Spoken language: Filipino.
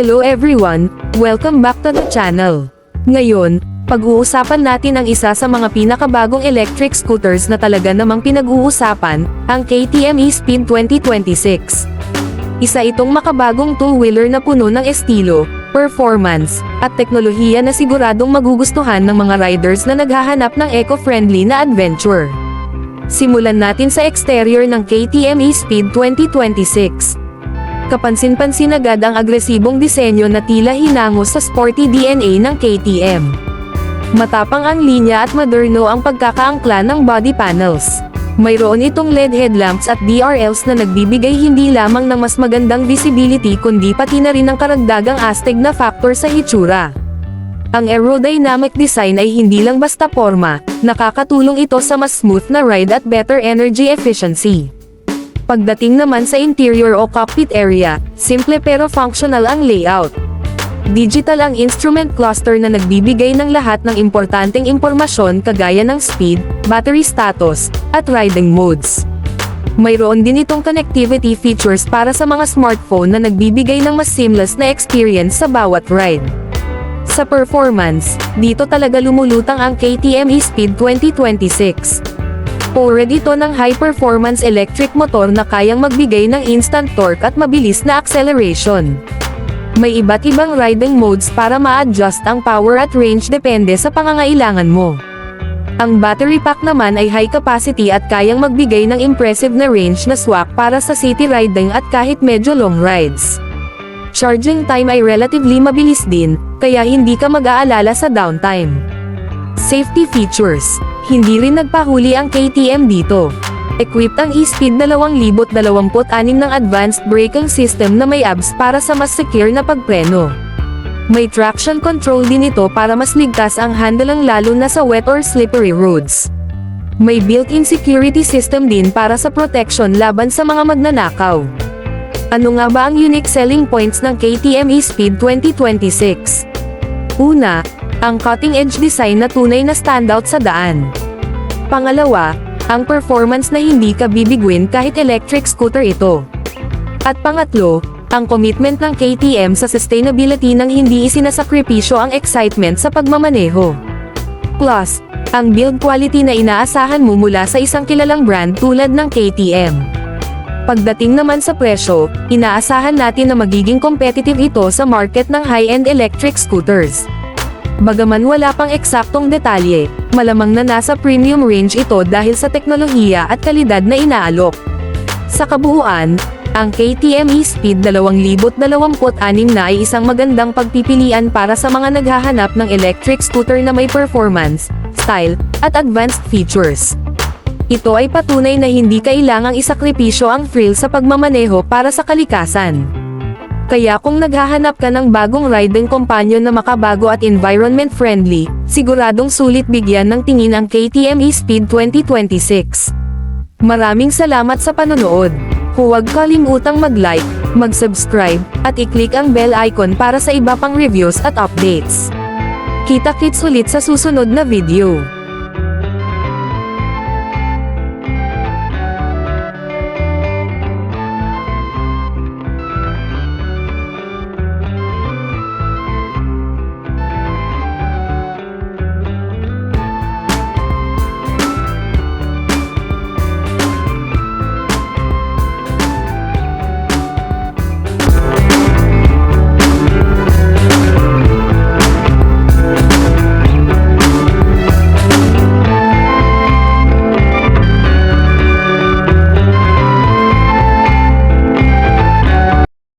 Hello everyone, welcome back to the channel. Ngayon, pag-uusapan natin ang isa sa mga pinakabagong electric scooters na talaga namang pinag-uusapan, ang KTM e-Speed 2026. Isa itong makabagong two-wheeler na puno ng estilo, performance, at teknolohiya na siguradong magugustuhan ng mga riders na naghahanap ng eco-friendly na adventure. Simulan natin sa exterior ng KTM e-Speed 2026. Kapansin-pansin agad ang agresibong disenyo na tila hinango sa sporty DNA ng KTM. Matapang ang linya at moderno ang pagkakaangkla ng body panels. Mayroon itong LED headlamps at DRLs na nagbibigay hindi lamang ng mas magandang visibility kundi pati na rin ng karagdagang astig na factor sa hitsura. Ang aerodynamic design ay hindi lang basta forma, nakakatulong ito sa mas smooth na ride at better energy efficiency. Pagdating naman sa interior o cockpit area, simple pero functional ang layout. Digital ang instrument cluster na nagbibigay ng lahat ng importanteng impormasyon kagaya ng speed, battery status, at riding modes. Mayroon din itong connectivity features para sa mga smartphone na nagbibigay ng mas seamless na experience sa bawat ride. Sa performance, dito talaga lumulutang ang KTM e-Speed 2026. Powered ito ng high-performance electric motor na kayang magbigay ng instant torque at mabilis na acceleration. May iba't ibang riding modes para ma-adjust ang power at range depende sa pangangailangan mo. Ang battery pack naman ay high capacity at kayang magbigay ng impressive na range na swak para sa city riding at kahit medyo long rides. Charging time ay relatively mabilis din, kaya hindi ka mag-aalala sa downtime. Safety features. Hindi rin nagpahuli ang KTM dito. Equipped ang e-Speed 2026 ng advanced braking system na may ABS para sa mas secure na pagpreno. May traction control din ito para mas ligtas ang handling lalo na sa wet or slippery roads. May built-in security system din para sa protection laban sa mga magnanakaw. Ano nga ba ang unique selling points ng KTM e-Speed 2026? Una, ang cutting-edge design na tunay na standout sa daan. Pangalawa, ang performance na hindi ka bibigwin kahit electric scooter ito. At pangatlo, ang commitment ng KTM sa sustainability nang hindi isinasakripisyo ang excitement sa pagmamaneho. Plus, ang build quality na inaasahan mo mula sa isang kilalang brand tulad ng KTM. Pagdating naman sa presyo, inaasahan natin na magiging competitive ito sa market ng high-end electric scooters. Bagaman wala pang eksaktong detalye, malamang na nasa premium range ito dahil sa teknolohiya at kalidad na inaalok. Sa kabuuan, ang KTM e-Speed 2026 na ay isang magandang pagpipilian para sa mga naghahanap ng electric scooter na may performance, style, at advanced features. Ito ay patunay na hindi kailangang isakripisyo ang thrill sa pagmamaneho para sa kalikasan. Kaya kung naghahanap ka ng bagong riding companion na makabago at environment friendly, siguradong sulit bigyan ng tingin ang KTM e-Speed 2026. Maraming salamat sa panonood. Huwag kalimutang mag-like, mag-subscribe, at i-click ang bell icon para sa iba pang reviews at updates. Kita-kits ulit sa susunod na video.